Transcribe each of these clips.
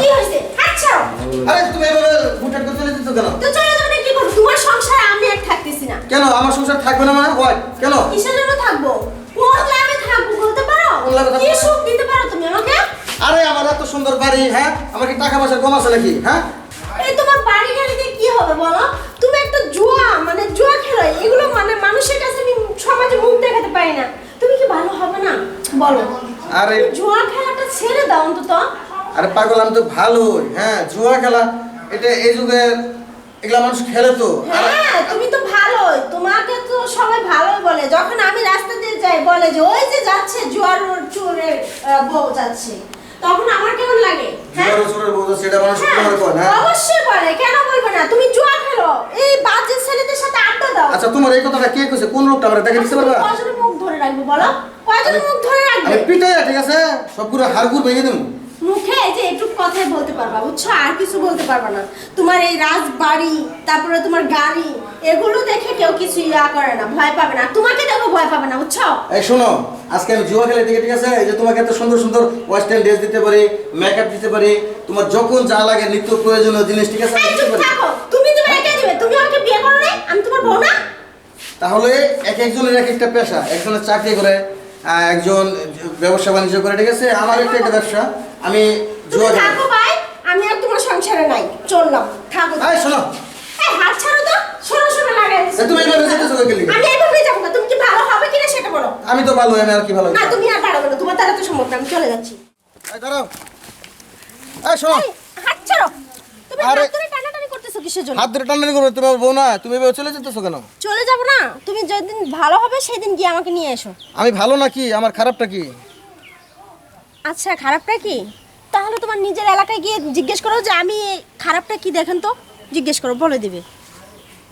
কি হয়েছে? হাত আরে তুমি এভাবে হুটহাট করে চলে যেতেছো কেন? তো চলে যাবে কি করব তোমার সংসারে আমি আর থাকতেছি না। কেন? আমার সংসার থাকবে না মানে? ওয়াই কেন? কিসের জন্য থাকব? কোন লাভে থাকব বলতে পারো? কোন লাভে থাকব? কি সুখ দিতে পারো তুমি আমাকে? আরে আমার এত সুন্দর বাড়ি হ্যাঁ? আমার কি টাকা পয়সা কম আছে নাকি হ্যাঁ? এই তোমার বাড়ি গাড়ি দিয়ে কি হবে বলো? তুমি একটা জুয়া মানে জুয়া খেলো। এগুলো মানে মানুষের কাছে আমি সমাজে মুখ দেখাতে পারি না। তুমি কি ভালো হবে না? বলো। আরে। জুয়া খেলাটা ছেড়ে দাও অন্তত। আরে পাগল আমি তো ভালোই। হ্যাঁ জুয়া খেলা এটা এই যুগে এগুলা মানুষ খেলে তো। হ্যাঁ তুমি তো ভালোই। তোমাকে তো সবাই ভালোই বলে। যখন আমি রাস্তা দিয়ে যাই বলে যে ওই যে যাচ্ছে জুয়ার আহ, বউ যাচ্ছে। তখন আমার কেমন লাগে? হ্যাঁ? জুয়ার চোরের বউ সেটা মানুষ হ্যাঁ, করে কয় না অবশ্যই বলে কেন বলবে না? তুমি জুয়া খেলো। এই বাজে ছেলেদের সাথে আড্ডা দাও। আচ্ছা তোমার এই কথাটা কে কইছে? কোন লোকটা? আমরা দেখে দিতে পারবা? কয়জনের মুখ ধরে রাখব বলো? কয়জনের মুখ ধরে রাখবে? আমি পিটাই ঠিক আছে? সবগুলো হাড়গুড় ভেঙে দেবো। মুখে এই যে একটু কথাই বলতে পারবা বুঝছ? আর কিছু বলতে পারবা না। তোমার এই রাজবাড়ি তারপরে তোমার গাড়ি এগুলো দেখে কেউ কিছু ইয়া করে না ভয় পাবে না। তোমাকে দেখো ভয় পাবে না বুঝছ? এই শোনো আজকে আমি জুয়া খেলে ঠিক ঠিক আছে? এই যে তোমাকে এত সুন্দর সুন্দর ওয়েস্টার্ন ড্রেস দিতে পারি মেকআপ দিতে পারি তোমার যখন যা লাগে নিত্য প্রয়োজনীয় জিনিস ঠিক আছে? তুমি তুমি একা দিবে তুমি আমাকে বিয়ে করো না আমি তোমার বউ না? তাহলে এক একজনের এক একটা পেশা একজনের চাকরি করে একজন ব্যবসা বাণিজ্য করে ঠিক আছে? আমার একটা একটা ব্যবসা। আমি জুয়া খেলি ভাই আমি আর তোমার সংসারে নাই চললাম থাকো। এই শোনো। এই হাত ছাড়ো তো শোনো শোনো লাগাই তুমি এইভাবে যেতেছো কই গেলি? আমি এইভাবেই যাব না তুমি কি ভালো হবে কিনা সেটা বলো। আমি তো ভালো আমি আর কি ভালো না তুমি আর পারবে না তোমার দ্বারা তো সম্ভব না আমি চলে যাচ্ছি। এই দাঁড়াও। এই শোনো। হাত ছাড়ো। আরে- হাত ধরে টানাটানি করতেছো কিসের জন্য? হাত ধরে টানাটানি করবে তুমি বউ না তুমি এভাবে চলে যেতেছো কেন? চলে যাব না। তুমি যেদিন ভালো হবে সেদিন গিয়ে আমাকে নিয়ে এসো। আমি ভালো নাকি আমার খারাপটা কি? আচ্ছা খারাপটা কি? তাহলে তোমার নিজের এলাকায় গিয়ে জিজ্ঞেস করো যে আমি খারাপটা কি দেখেন তো? জিজ্ঞেস করো বলে দিবে।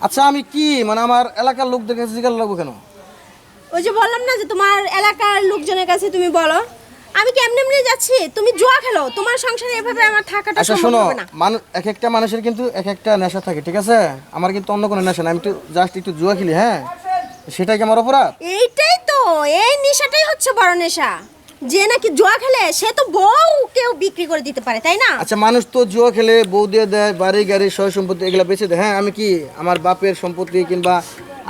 আচ্ছা আমি কি? মানে আমার এলাকার লোকদের কাছে জিজ্ঞাসা লাগবো কেন? ওই যে বললাম না যে তোমার এলাকার লোকজনের কাছে তুমি বলো। আমি কি এমনি যাচ্ছি? তুমি জুয়া খেলো। তোমার সংসারে এভাবে আমার থাকাটা আচ্ছা সম্ভব শোনো হবে না। মানুষ এক একটা মানুষের কিন্তু এক একটা নেশা থাকে ঠিক আছে? আমার কিন্তু অন্য কোনো নেশা না। আমি একটু জাস্ট একটু জুয়া খেলি হ্যাঁ? সেটা কি আমার অপরাধ? এইটাই তো। এই নেশাটাই হচ্ছে বড় নেশা। যে নাকি জুয়া খেলে সে তো বউ কেউ বিক্রি করে দিতে পারে তাই না? আচ্ছা মানুষ তো জুয়া খেলে বউ দিয়ে দেয় বাড়ি গাড়ি সয় সম্পত্তি এগুলো বেঁচে দেয়। হ্যাঁ আমি কি আমার বাপের সম্পত্তি কিংবা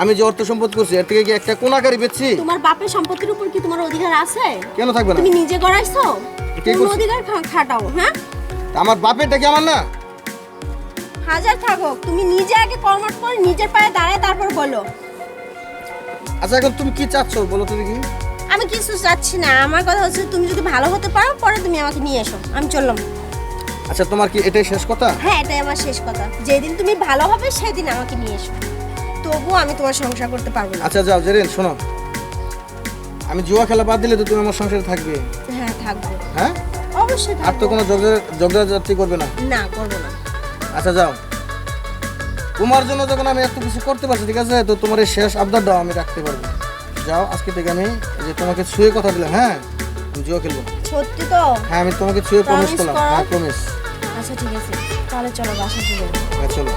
আমি যে অর্থ সম্পদ করছি এর থেকে কি একটা কোনাকারি বেচছি? তোমার বাপের সম্পত্তির উপর কি তোমার অধিকার আছে? কেন থাকবে না? তুমি নিজে গড়াইছো? কে করছে? অধিকার খাটাও হ্যাঁ? আমার বাপেরটা কি আমার না? হাজার থাকুক তুমি নিজে আগে কর্মট করে নিজের পায়ে দাঁড়ায় তারপর বলো। আচ্ছা এখন তুমি কি চাচ্ছ? বলো তুমি কি? আমি কিছু চাচ্ছি না। আমার কথা হচ্ছে তুমি যদি ভালো হতে পারো পরে তুমি আমাকে নিয়ে এসো। আমি চললাম। আচ্ছা তোমার কি এটাই শেষ কথা? হ্যাঁ এটাই আমার শেষ কথা। যেদিন তুমি ভালো হবে সেদিন আমাকে নিয়ে এসো। তবুও আমি তোমার সংসার করতে পারব না। আচ্ছা যাও জেরিন শোনো। আমি জুয়া খেলা বাদ দিলে তো তুমি আমার সংসারে থাকবে। হ্যাঁ থাকব। হ্যাঁ? অবশ্যই আর তো কোনো ঝগড়াঝাটি করবে না? না করব না। আচ্ছা যাও। তোমার জন্য যখন আমি এত কিছু করতে পারছি ঠিক আছে? তো তোমার এই শেষ আবদারটাও আমি রাখতে পারব। যাও আজকে থেকে আমি যে তোমাকে ছুঁয়ে কথা দিলাম হ্যাঁ? আমি জুয়া খেলব। সত্যি তো? হ্যাঁ আমি তোমাকে ছুঁয়ে প্রমিস করলাম। হ্যাঁ প্রমিস আচ্ছা ঠিক আছে। তাহলে চলো বাসা চলে যাব। চলো।